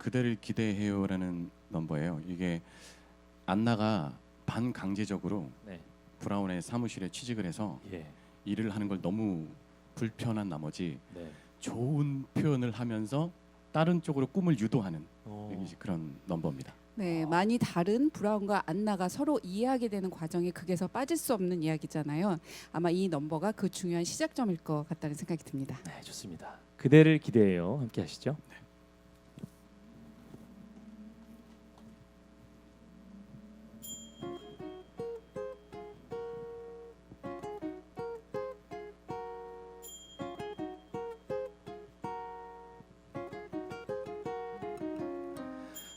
그대를 기대해요라는 넘버예요. 이게 안나가 반강제적으로 네. 브라운의 사무실에 취직을 해서 예. 일을 하는 걸 너무 불편한 나머지 네. 좋은 표현을 하면서 다른 쪽으로 꿈을 유도하는 어. 이제 그런 넘버입니다. 네, 많이 다른 브라운과 안나가 서로 이해하게 되는 과정이 극에서 빠질 수 없는 이야기잖아요. 아마 이 넘버가 그 중요한 시작점일 것 같다는 생각이 듭니다. 네, 좋습니다. 그대를 기대해요. 함께 하시죠.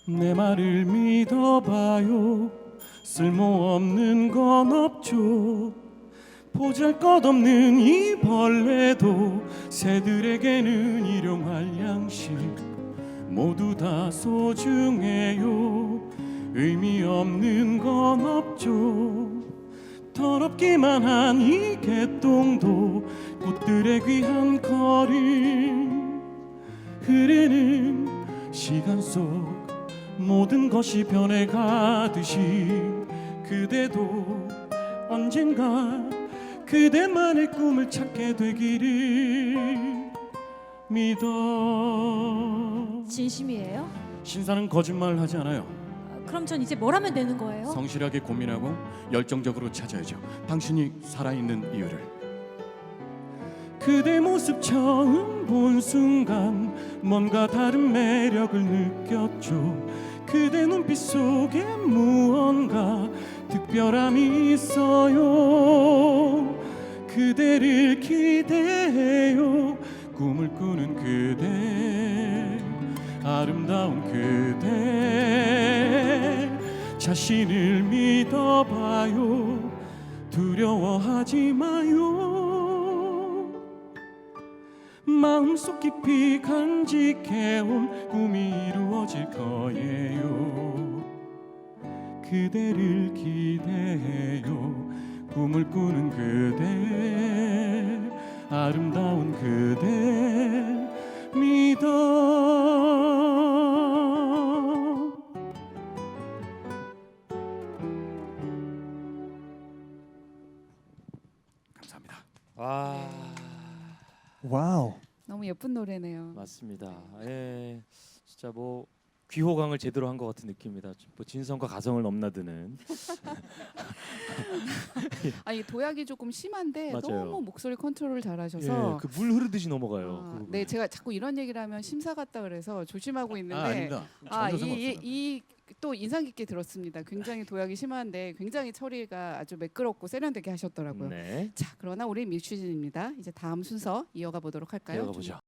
내 말을 믿어봐요. 쓸모없는 건 없죠. 보잘것없는 이 벌레도 새들에게는 일용할 양식 모두 다 소중해요. 의미 없는 건 없죠. 더럽기만 한 이 개똥도 꽃들의 귀한 거림 흐르는 시간 속 모든 것이 변해가듯이 그대도 언젠가 그대만의 꿈을 찾게 되기를 믿어 진심이에요? 신사는 거짓말 하지 않아요 아, 그럼 전 이제 뭘 하면 되는 거예요? 성실하게 고민하고 열정적으로 찾아야죠 당신이 살아있는 이유를 그대 모습 처음 본 순간 뭔가 다른 매력을 느꼈죠. 그대 눈빛 속에 무언가 특별함이 있어요. 그대를 기대해요. 꿈을 꾸는 그대 아름다운 그대. 자신을 믿어봐요. 두려워하지 마요 마음속 깊이 간직해온 꿈이 이루어질 거예요 그대를 기대해요 꿈을 꾸는 그대 아름다운 그대 믿어 감사합니다. 와. 와우. 너무 예쁜 노래네요. 맞습니다. 예. 진짜 뭐 귀호강을 제대로 한 것 같은 느낌입니다. 뭐 진성과 가성을 넘나드는 아니 도약이 조금 심한데 맞아요. 너무 목소리 컨트롤을 예, 잘하셔서 그 물 흐르듯이 넘어가요. 아, 그. 네, 제가 자꾸 이런 얘기를 하면 심사 같다 그래서 조심하고 있는데 아, 아닙니다. 아, 전혀 상관없어요. 이이또 인상 깊게 들었습니다. 굉장히 도약이 심한데 굉장히 처리가 아주 매끄럽고 세련되게 하셨더라고요. 네. 자, 그러나 우리 뮤지션입니다. 이제 다음 순서 이어가 보도록 할까요? 이어가 보죠.